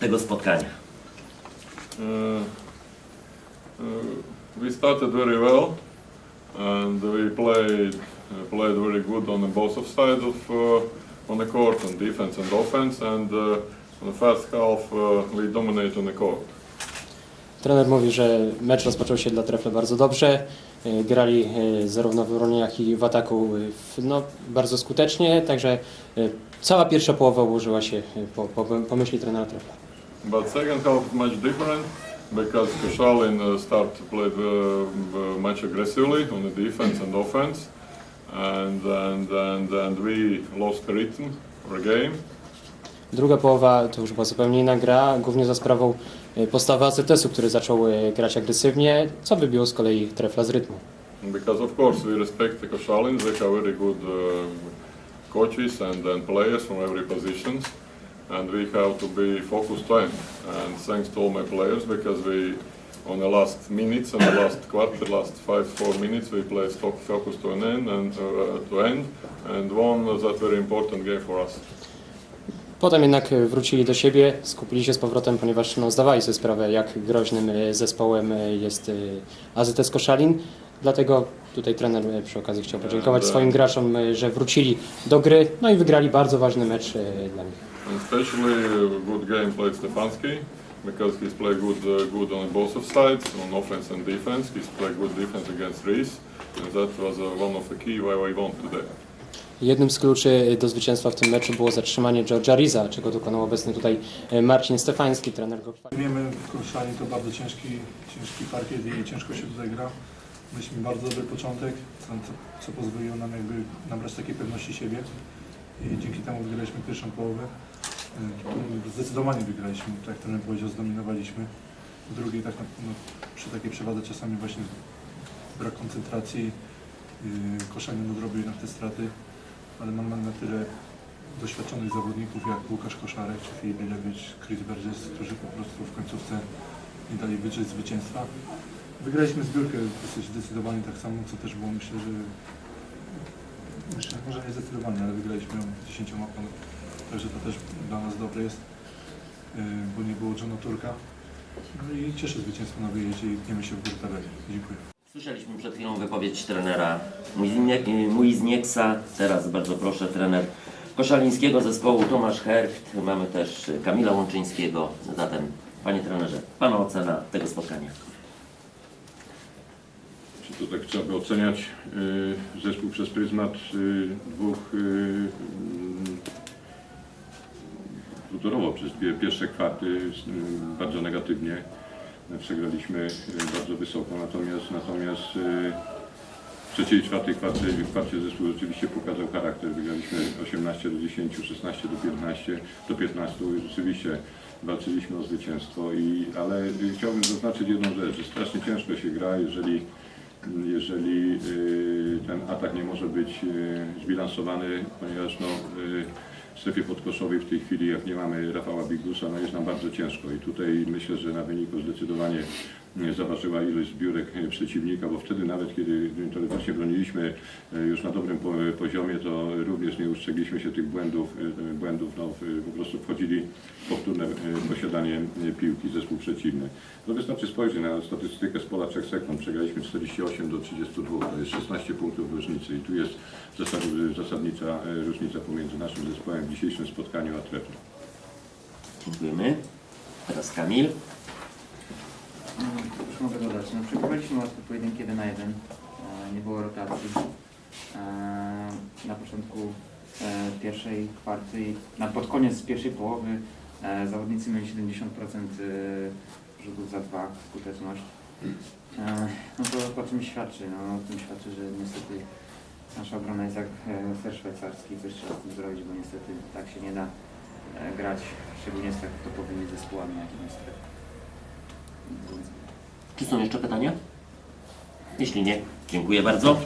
tego spotkania? Uh, uh, we started very well, and we played uh, played very good on both of sides of uh, on the court, on defense and offense. And uh, in the first half, uh, we dominated on the court. Trener mówi, że mecz rozpoczął się dla Trefla bardzo dobrze. E, Grali e, zarówno w obroniach, jak i w ataku e, no, bardzo skutecznie, także cała pierwsza połowa ułożyła się po, po, po myśli trenera Trefla. But second half much different because Koszalin started to play the, the much aggressively on the defense and offense, and and and and we lost rhythm the game. Druga połowa to już była zupełnie inna gra, głównie za sprawą e, postawy AZS-u, który zaczął e, grać agresywnie, co wybiło z kolei Trefla z rytmu. Because of course we respect the Koshalins, they have very good uh, coaches and, and players from every positions, and we have to be focused time. And thanks to all my players because we, on the last minutes and the last quarter, last five four minutes, we played focus to an end and uh, to end, and won that very important game for us. Potem jednak wrócili do siebie, skupili się z powrotem, ponieważ no, zdawali sobie sprawę, jak groźnym e, zespołem e, jest e, AZS Koszalin. Dlatego tutaj trener przy okazji chciał podziękować swoim graczom, że wrócili do gry, no i wygrali bardzo ważny mecz dla nich. Especially good game played Stefanski because he's played good uh, good on both of sides, on offense and defense. He's played good defense against Reese, and that was uh, one of the key why we won today. Jednym z kluczy do zwycięstwa w tym meczu było zatrzymanie George'a Riza, czego dokonał obecny tutaj e, Marcin Stefański, trener go. Wiemy, w Koszali to bardzo ciężki, ciężki parkiet i ciężko się tutaj gra. Mieliśmy bardzo dobry początek, co, co pozwoliło nam jakby nabrać takiej pewności siebie i dzięki temu wygraliśmy pierwszą połowę. E, Zdecydowanie wygraliśmy, tak jak trener powiedział, zdominowaliśmy. W drugiej tak no, przy takiej przewadze czasami właśnie brak koncentracji, yy, koszenie nadrobił jednak te straty, ale mamy na tyle doświadczonych zawodników jak Łukasz Koszarek czy Filip Bilewicz, Chris Burgess, którzy po prostu w końcówce nie dali wydrzeć zwycięstwa. Wygraliśmy zbiórkę dosyć zdecydowanie tak samo, co też było myślę, że myślę, może nie zdecydowanie, ale wygraliśmy ją 10 ponad. Także to też dla nas dobre jest, yy, bo nie było Johna Turka. No i cieszę zwycięstwo na wyjeździe i pniemy się w górę. Dziękuję. Słyszeliśmy przed chwilą wypowiedź trenera Muiznie- Muiznieksa, teraz bardzo proszę trener koszalińskiego zespołu Tomasz Hercht, mamy też Kamila Łączyńskiego, zatem panie trenerze, pana ocena tego spotkania. Czy to tak trzeba by oceniać y, zespół przez pryzmat y, dwóch y, y, futbolowo przez pierwsze kwarty y, bardzo negatywnie. Przegraliśmy y, bardzo wysoko, natomiast natomiast y, w trzeciej i czwartej kwarcie, kwarcie zespół rzeczywiście pokazał charakter. Wygraliśmy 18 do 10, 16 do 15, do 15 i rzeczywiście walczyliśmy o zwycięstwo. I, ale y, chciałbym zaznaczyć jedną rzecz, że strasznie ciężko się gra, jeżeli jeżeli ten atak nie może być zbilansowany, ponieważ no, strefie podkoszowej w tej chwili, jak nie mamy Rafała Bigusa, no jest nam bardzo ciężko i tutaj myślę, że na wyniku zdecydowanie zaważyła ilość zbiórek y, przeciwnika, bo wtedy nawet kiedy teoretycznie broniliśmy y, już na dobrym po, poziomie, to również nie ustrzegliśmy się tych błędów, y, błędów no, po prostu wchodzili w powtórne posiadanie piłki zespół przeciwny. No wystarczy spojrzeć na statystykę z pola 3 sekund. Przegraliśmy 48 do 32, to jest 16 punktów różnicy i tu jest zasad, zasadnicza e, różnica pomiędzy naszym zespołem w dzisiejszym spotkaniu a Treflem. Dziękujemy. Teraz Kamil. Już mogę dodać. No, przegraliśmy łatwe pojedynki 1 na 1. E, nie było rotacji. E, na początku e, pierwszej kwarty, na pod koniec pierwszej połowy zawodnicy mieli 70% e, rzutów za dwa, skuteczność. No to o czym świadczy? No, o tym świadczy, że niestety nasza obrona jest jak ser szwajcarski. Coś trzeba z tym zrobić, bo niestety tak się nie da grać, szczególnie z tak topowymi zespołami, jakim jest Czy są jeszcze pytania? Jeśli nie, dziękuję bardzo.